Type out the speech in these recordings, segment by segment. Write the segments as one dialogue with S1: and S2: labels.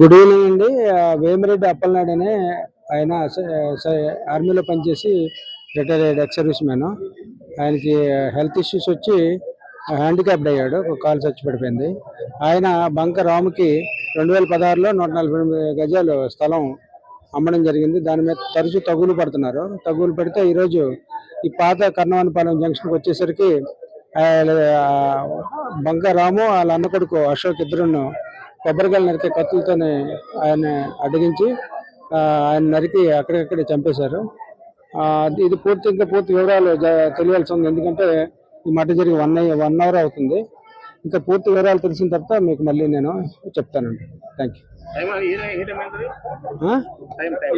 S1: Good evening అండి. వేమిరెడ్డి అప్పలనాడు అనే ఆయన ఆర్మీలో పనిచేసి రిటైర్ అయ్యాడు ఎక్స్ సర్వీస్ మ్యాన్. ఆయనకి హెల్త్ ఇష్యూస్ వచ్చి హ్యాండిక్యాప్డ్ అయ్యాడు ఒక కాలు చచ్చి పడిపోయింది ఆయన బంక రాముకి రెండు వేల పదహారులో నూట నలభై ఎనిమిది గజాలు స్థలం అమ్మడం జరిగింది. దాని మీద తరచూ తగులు పడుతున్నారు. తగులు పెడితే ఈరోజు ఈ పాత కర్ణవనపాలెం జంక్షన్కి వచ్చేసరికి బంక రాము వాళ్ళ అన్న కొడుకు అశోక్ ఇద్దరును కొబ్బరికాయలు నరికే కత్తులతోనే ఆయన అడ్డగించి ఆయన నరికి అక్కడికక్కడే చంపేశారు. ఆ, ఇది పూర్తి ఇంకా పూర్తి వివరాలు తెలియాల్సి ఉంది. ఎందుకంటే ఈ మధ్య జరిగి వన్ వన్ అవర్ అవుతుంది. ఇంకా పూర్తి వివరాలు తెలిసిన తర్వాత మీకు మళ్ళీ నేను చెప్తానండి. Thank you.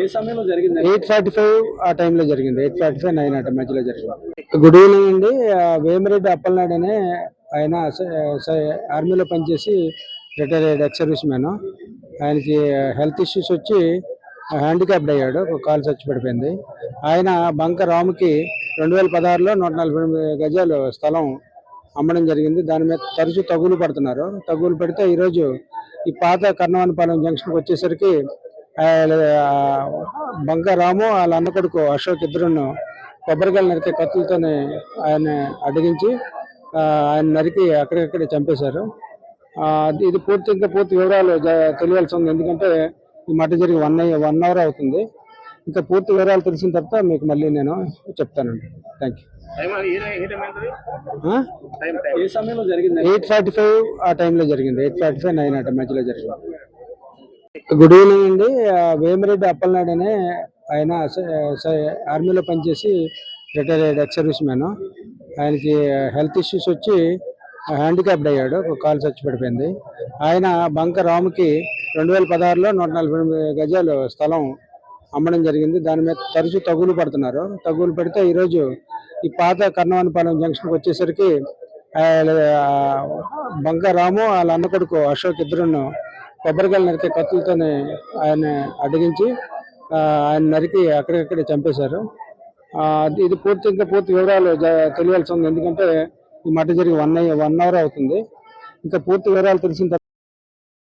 S2: ఏ సమయంలో జరిగింది?
S1: ఎయిట్ ఫార్టీ ఫైవ్ ఆ టైంలో జరిగింది. ఎయిట్ ఫార్టీ ఫైవ్ నైన్ ఆ మధ్యలో జరిగింది. గుడ్ ఈవినింగ్ అండి. వేమిరెడ్డి అప్పలనాయుడు అనే ఆయన స- స- ఆర్మీలో పనిచేసి రిటైర్డ్ ఎక్స్ సర్వీస్ మ్యాన్ ఆయనకి హెల్త్ ఇష్యూస్ వచ్చి హ్యాండిక్యాప్డ్ అయ్యాడు. ఒక కాలు చచ్చి పడిపోయింది. ఆయన బంక రాముకి రెండు వేల పదహారులో నూట నలభై ఎనిమిది గజాలు స్థలం అమ్మడం జరిగింది. దాని మీద తరచూ తగులు పడుతున్నారు. తగులు పెడితే ఈరోజు ఈ పాత కర్ణవనపాలెం జంక్షన్కి వచ్చేసరికి ఆయన, బంక రాము వాళ్ళ అన్న కొడుకు అశోక్ ఇద్దరును కొబ్బరికాయలు నరికే కత్తులతోనే ఆయన అడ్డగించి ఆయన నరికి అక్కడికక్కడే చంపేశారు. ఇది పూర్తి ఇంకా పూర్తి వివరాలు తెలియాల్సి ఉంది. ఎందుకంటే ఈ మధ్య జరిగి వన్ వన్ అవర్ అవుతుంది. ఇంకా పూర్తి వివరాలు తెలిసిన తర్వాత మీకు మళ్ళీ నేను చెప్తానండి. Thank you eight forty five ఆ టైంలో జరిగింది. ఎయిట్ ఫార్టీ ఫైవ్ నైన్ ఆ మధ్యలో జరిగింది. గుడ్ ఈవినింగ్ అండి. వేమిరెడ్డి అప్పలనాయుడు అనే ఆయన ఆర్మీలో పనిచేసి రిటైర్ అయ్యాడు ఎక్స్ సర్వీస్ మ్యాన్. ఆయనకి హెల్త్ ఇష్యూస్ వచ్చి హ్యాండిక్యాప్డ్ అయ్యాడు ఒక కాలు చచ్చి పడిపోయింది. ఆయన బంక రాముకి రెండు వేల పదహారులో నూట నలభై ఎనిమిది గజాలు స్థలం అమ్మడం జరిగింది. దాని మీద తరచూ తగులు పడుతున్నారు. తగులు పెడితే ఈరోజు ఈ పాత కర్ణవనపాలెం జంక్షన్కి వచ్చేసరికి బంక రాము వాళ్ళ అన్న కొడుకు అశోక్ ఇద్దరును కొబ్బరికాయలు నరికే కత్తులతోనే ఆయన అడిగించి ఆయన నరికి అక్కడికక్కడే చంపేశారు. ఇది పూర్తి ఇంకా పూర్తి వివరాలు తెలియాల్సి ఉంది. ఎందుకంటే ఈ మధ్య జరిగి వన్ వన్ అవర్ అవుతుంది. ఇంకా పూర్తి వివరాలు తెలిసిన